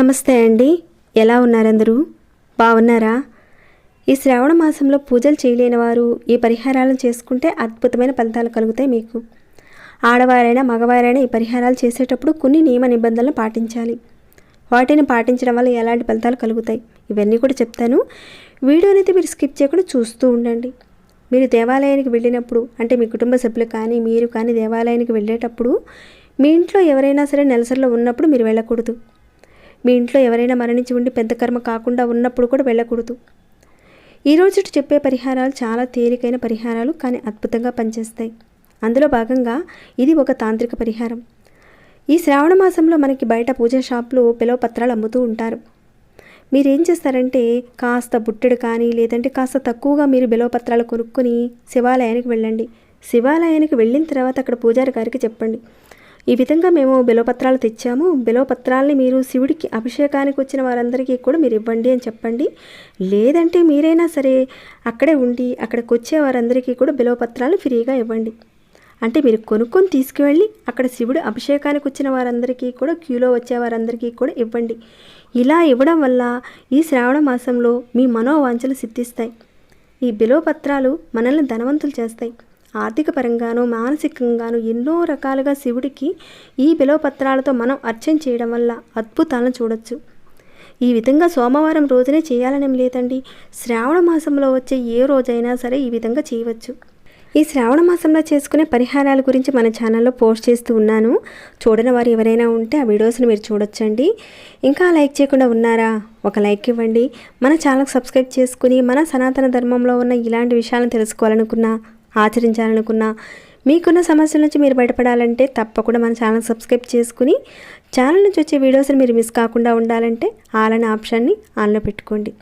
నమస్తే అండి. ఎలా ఉన్నారందరూ? బాగున్నారా ఈ శ్రావణ మాసంలో పూజలు చేయలేని వారు ఈ పరిహారాలను చేసుకుంటే అద్భుతమైన ఫలితాలు కలుగుతాయి మీకు. ఆడవారైనా మగవారైనా ఈ పరిహారాలు చేసేటప్పుడు కొన్ని నియమ నిబంధనలు పాటించాలి. వాటిని పాటించడం వల్ల ఎలాంటి ఫలితాలు కలుగుతాయి? ఇవన్నీ కూడా చెప్తాను. వీడియోనైతే మీరు స్కిప్ చేయకుండా చూస్తూ ఉండండి. మీరు దేవాలయానికి వెళ్ళినప్పుడు అంటే మీ కుటుంబ సభ్యులు కానీ మీరు కానీ దేవాలయానికి వెళ్ళేటప్పుడు మీ ఇంట్లో ఎవరైనా సరే నెలసరిలో ఉన్నప్పుడు మీరు వెళ్ళకూడదు. మీ ఇంట్లో ఎవరైనా మరణించి ఉండి పెద్ద కర్మ కాకుండా ఉన్నప్పుడు కూడా వెళ్ళకూడదు. ఈ రోజు చెప్పే పరిహారాలు చాలా తేలికైన పరిహారాలు కానీ అద్భుతంగా పనిచేస్తాయి. అందులో భాగంగా ఇది ఒక తాంత్రిక పరిహారం. ఈ శ్రావణ మాసంలో మనకి బయట పూజా షాప్లో పిలవ పత్రాలు అమ్ముతూ ఉంటారు. మీరు ఏం చేస్తారంటే కాస్త బుట్టెడు కానీ లేదంటే కాస్త తక్కువగా మీరు బిలవపత్రాలు కొనుక్కొని శివాలయానికి వెళ్ళండి. శివాలయానికి వెళ్ళిన తర్వాత అక్కడ పూజారి గారికి చెప్పండి. ఈ విధంగా మేము బిలవపత్రాలు తెచ్చాము. బిలవపత్రాలని మీరు శివుడికి అభిషేకానికి వచ్చిన వారందరికీ కూడా మీరు ఇవ్వండి అని చెప్పండి. లేదంటే మీరైనా సరే అక్కడే ఉండి అక్కడికి వచ్చే వారందరికీ కూడా బిలవపత్రాలు ఫ్రీగా ఇవ్వండి. అంటే మీరు కొనుక్కొని తీసుకువెళ్ళి అక్కడ శివుడు అభిషేకానికి వచ్చిన వారందరికీ కూడా క్యూలో వచ్చే వారందరికీ కూడా ఇవ్వండి. ఇలా ఇవ్వడం వల్ల ఈ శ్రావణ మాసంలో మీ మనోవాంఛలు సిద్ధిస్తాయి. ఈ బిలోపత్రాలు మనల్ని ధనవంతులు చేస్తాయి. ఆర్థిక పరంగానూ మానసికంగానూ ఎన్నో రకాలుగా శివుడికి ఈ బిలోపత్రాలతో మనం అర్చన చేయడం వల్ల అద్భుతాలను చూడొచ్చు. ఈ విధంగా సోమవారం రోజునే చేయాలనేం లేదండి. శ్రావణ మాసంలో వచ్చే ఏ రోజైనా సరే ఈ విధంగా చేయవచ్చు. ఈ శ్రావణ మాసంలో చేసుకునే పరిహారాల గురించి మన ఛానల్లో పోస్ట్ చేస్తూ ఉన్నాను. చూడని వారు ఎవరైనా ఉంటే ఆ వీడియోస్ని మీరు చూడొచ్చండి. ఇంకా లైక్ చేయకుండా ఉన్నారా? ఒక లైక్ ఇవ్వండి. మన ఛానల్కి సబ్స్క్రైబ్ చేసుకుని మన సనాతన ధర్మంలో ఉన్న ఇలాంటి విషయాలను తెలుసుకోవాలనుకున్నా ఆచరించాలనుకున్నా మీకున్న సమస్యల నుంచి మీరు బయటపడాలంటే తప్పకుండా మన ఛానల్ సబ్స్క్రైబ్ చేసుకుని ఛానల్ నుంచి వచ్చే వీడియోస్ని మీరు మిస్ కాకుండా ఉండాలంటే ఆలనే ఆప్షన్ని ఆన్లో పెట్టుకోండి.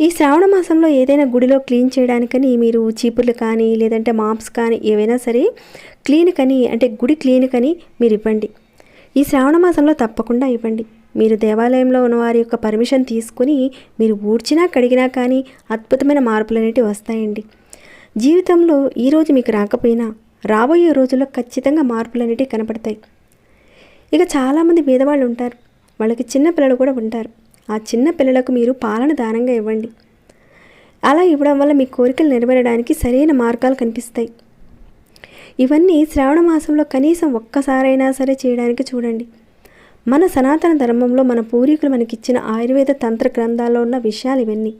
ఈ శ్రావణ మాసంలో ఏదైనా గుడిలో క్లీన్ చేయడానికని మీరు చీపుర్లు కానీ లేదంటే మాప్స్ కానీ ఏవైనా సరే క్లీన్ కని అంటే గుడి క్లీన్ కని మీరు ఇవ్వండి. ఈ శ్రావణ మాసంలో తప్పకుండా ఇవ్వండి. మీరు దేవాలయంలో ఉన్న వారి యొక్క పర్మిషన్ తీసుకుని మీరు ఊడ్చినా కడిగినా కానీ అద్భుతమైన మార్పులు అనేవి వస్తాయండి. జీవితంలో ఈరోజు మీకు రాకపోయినా రాబోయే రోజుల్లో ఖచ్చితంగా మార్పులు కనపడతాయి. ఇక చాలామంది పేదవాళ్ళు ఉంటారు. వాళ్ళకి చిన్న పిల్లలు కూడా ఉంటారు. ఆ చిన్న పిల్లలకు మీరు పాలన దానంగా ఇవ్వండి. అలా ఇవ్వడం వల్ల మీ కోరికలు నెరవేరడానికి సరైన మార్గాలు కనిపిస్తాయి. ఇవన్నీ శ్రావణ మాసంలో కనీసం ఒక్కసారైనా సరే చేయడానికి చూడండి. మన సనాతన ధర్మంలో మన పూర్వీకులు మనకిచ్చిన ఆయుర్వేద తంత్ర గ్రంథాల్లో ఉన్న విషయాలు ఇవన్నీ.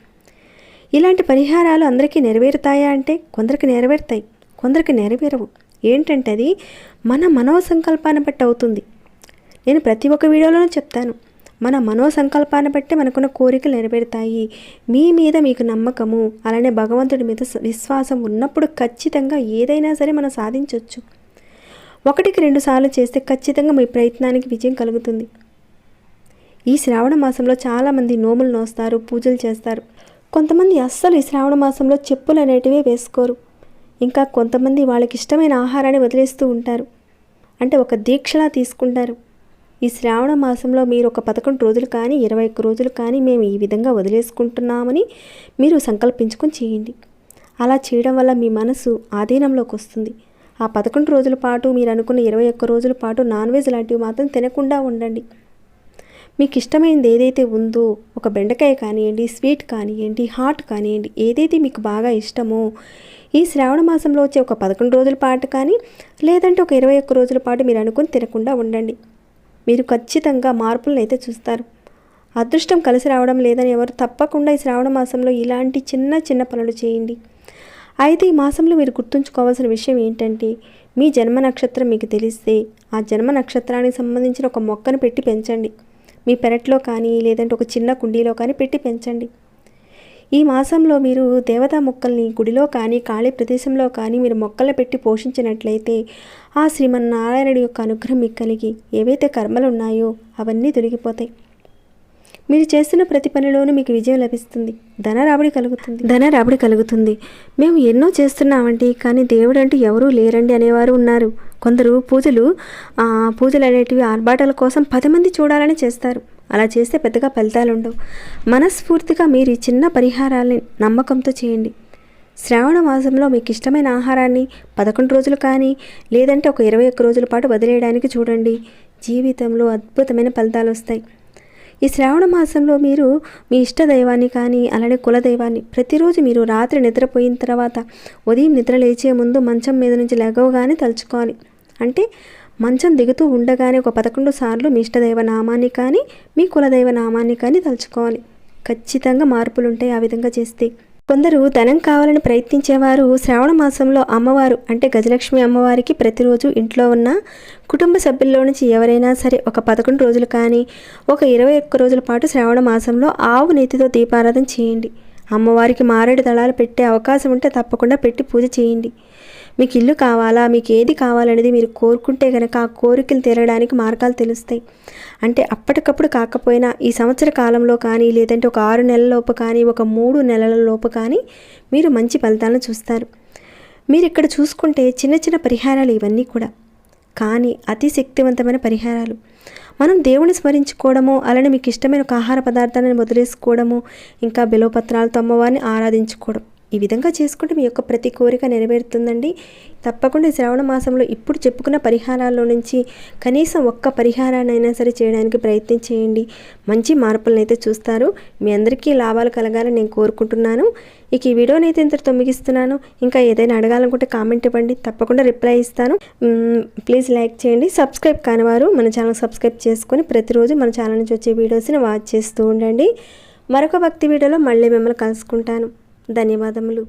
ఇలాంటి పరిహారాలు అందరికీ నెరవేరుతాయా అంటే కొందరికి నెరవేరుతాయి కొందరికి నెరవేరవు. ఏంటంటే అది మన మనోసంకల్పాన్ని బట్టి అవుతుంది. నేను ప్రతి ఒక్క వీడియోలోనూ చెప్తాను మన మనోసంకల్పాన్ని బట్టి మనకున్న కోరికలు నెరవేరుతాయి. మీ మీద మీకు నమ్మకము అలానే భగవంతుడి మీద విశ్వాసం ఉన్నప్పుడు ఖచ్చితంగా ఏదైనా సరే మనం సాధించవచ్చు ఒకటికి రెండు సార్లు చేస్తే ఖచ్చితంగా మీ ప్రయత్నానికి విజయం కలుగుతుంది. ఈ శ్రావణ మాసంలో చాలామంది నోములు నోస్తారు పూజలు చేస్తారు. కొంతమంది అస్సలు ఈ శ్రావణ మాసంలో చెప్పులు అనేటివే వేసుకోరు. ఇంకా కొంతమంది వాళ్ళకి ఇష్టమైన ఆహారాన్ని వదిలేస్తూ ఉంటారు. అంటే ఒక దీక్షలా తీసుకుంటారు. ఈ శ్రావణ మాసంలో మీరు ఒక పదకొండు రోజులు కానీ ఇరవై ఒక్క రోజులు కానీ మేము ఈ విధంగా వదిలేసుకుంటున్నామని మీరు సంకల్పించుకొని చేయండి. అలా చేయడం వల్ల మీ మనసు ఆధీనంలోకి వస్తుంది. ఆ పదకొండు రోజుల పాటు మీరు అనుకున్న ఇరవై ఒక్క రోజుల పాటు నాన్ వెజ్ లాంటివి మాత్రం తినకుండా ఉండండి. మీకు ఇష్టమైనది ఏదైతే ఉందో ఒక బెండకాయ కానివ్వండి స్వీట్ కానివ్వండి హాట్ కానివ్వండి ఏదైతే మీకు బాగా ఇష్టమో ఈ శ్రావణ మాసంలో వచ్చే ఒక పదకొండు రోజుల పాటు కానీ లేదంటే ఒక ఇరవై ఒక్క రోజుల పాటు మీరు అనుకుని తినకుండా ఉండండి. మీరు ఖచ్చితంగా మార్పులను అయితే చూస్తారు. అదృష్టం కలిసి రావడం లేదని ఎవరు తప్పకుండా ఈ శ్రావణ మాసంలో ఇలాంటి చిన్న చిన్న పనులు చేయండి. అయితే ఈ మాసంలో మీరు గుర్తుంచుకోవాల్సిన విషయం ఏంటంటే మీ జన్మ నక్షత్రం మీకు తెలిస్తే ఆ జన్మ నక్షత్రానికి సంబంధించిన ఒక మొక్కను పెట్టి పెంచండి. మీ పెరట్లో కానీ లేదంటే ఒక చిన్న కుండీలో కానీ పెట్టి పెంచండి. ఈ మాసంలో మీరు దేవతా మొక్కల్ని గుడిలో కానీ ఖాళీ ప్రదేశంలో కానీ మీరు మొక్కలు పెట్టి పోషించినట్లయితే ఆ శ్రీమన్నారాయణుడి యొక్క అనుగ్రహం మీకు కలిగి ఏవైతే కర్మలు ఉన్నాయో అవన్నీ తొలగిపోతాయి. మీరు చేస్తున్న ప్రతి పనిలోనూ మీకు విజయం లభిస్తుంది. ధన రాబడి కలుగుతుంది. ధన రాబడి కలుగుతుంది. మేము ఎన్నో చేస్తున్నామండి కానీ దేవుడు అంటూ ఎవరూ లేరండి అనేవారు ఉన్నారు. కొందరు పూజలు పూజలు అనేటివి ఆర్భాటాల కోసం పది మంది చూడాలని చేస్తారు. అలా చేస్తే పెద్దగా ఫలితాలు ఉండవు. మనస్ఫూర్తిగా మీరు ఈ చిన్న పరిహారాల్ని నమ్మకంతో చేయండి. శ్రావణ మాసంలో మీకు ఇష్టమైన ఆహారాన్ని పదకొండు రోజులు కానీ లేదంటే ఒక ఇరవై ఒక్క రోజుల పాటు వదిలేయడానికి చూడండి. జీవితంలో అద్భుతమైన ఫలితాలు వస్తాయి. ఈ శ్రావణ మాసంలో మీరు మీ ఇష్ట దైవాన్ని కానీ అలానే కులదైవాన్ని ప్రతిరోజు మీరు రాత్రి నిద్రపోయిన తర్వాత ఉదయం నిద్ర లేచే ముందు మంచం మీద నుంచి లెగవగానే తలుచుకోవాలి. అంటే మంచం దిగుతూ ఉండగానే ఒక పదకొండు సార్లు మీ ఇష్టదైవ నామాన్ని కానీ మీ కులదైవ నామాన్ని కానీ తలుచుకోవాలి. ఖచ్చితంగా మార్పులు ఉంటాయి ఆ విధంగా చేస్తే. కొందరు ధనం కావాలని ప్రయత్నించేవారు శ్రావణ మాసంలో అమ్మవారు అంటే గజలక్ష్మి అమ్మవారికి ప్రతిరోజు ఇంట్లో ఉన్న కుటుంబ సభ్యుల్లో నుంచి ఎవరైనా సరే ఒక పదకొండు రోజులు కానీ ఒక ఇరవై ఒక్క రోజుల పాటు శ్రావణ మాసంలో ఆవు నెత్తితో దీపారాధన చేయండి. అమ్మవారికి మారేడు దళాలు పెట్టే అవకాశం ఉంటే తప్పకుండా పెట్టి పూజ చేయండి. మీకు ఇల్లు కావాలా మీకు ఏది కావాలనేది మీరు కోరుకుంటే కనుక ఆ కోరికలు తీరడానికి మార్గాలు తెలుస్తాయి. అంటే అప్పటికప్పుడు కాకపోయినా ఈ సంవత్సర కాలంలో కానీ లేదంటే ఒక ఆరు నెలల లోపు కానీ ఒక మూడు నెలల లోపు కానీ మీరు మంచి ఫలితాలను చూస్తారు. మీరు ఇక్కడ చూసుకుంటే చిన్న చిన్న పరిహారాలు ఇవన్నీ కూడా. కానీ అతి శక్తివంతమైన పరిహారాలు. మనం దేవుని స్మరించుకోవడము అలానే మీకు ఇష్టమైన ఒక ఆహార పదార్థాలను వదిలేసుకోవడము ఇంకా బిలవపత్రాలతో అమ్మవారిని ఆరాధించుకోవడం. ఈ విధంగా చేసుకుంటే మీ యొక్క ప్రతి కోరిక నెరవేరుతుందండి. తప్పకుండా శ్రావణ మాసంలో ఇప్పుడు చెప్పుకున్న పరిహారాల్లో నుంచి కనీసం ఒక్క పరిహారాన్నైనా సరే చేయడానికి ప్రయత్నం చేయండి. మంచి మార్పులను అయితే చూస్తారు. మీ అందరికీ లాభాలు కలగాలని నేను కోరుకుంటున్నాను. ఇక ఈ వీడియోని అయితే ఇంతటితో ముగిస్తున్నాను ఇంకా ఏదైనా అడగాలనుకుంటే కామెంట్ ఇవ్వండి. తప్పకుండా రిప్లై ఇస్తాను. ప్లీజ్ లైక్ చేయండి. సబ్స్క్రైబ్ కానివారు మన ఛానల్ సబ్స్క్రైబ్ చేసుకొని ప్రతిరోజు మన ఛానల్ నుంచి వచ్చే వీడియోస్ని వాచ్ చేస్తూ ఉండండి. మరొక భక్తి వీడియోలో మళ్ళీ మిమ్మల్ని కలుసుకుంటాను. ధన్యవాదములు.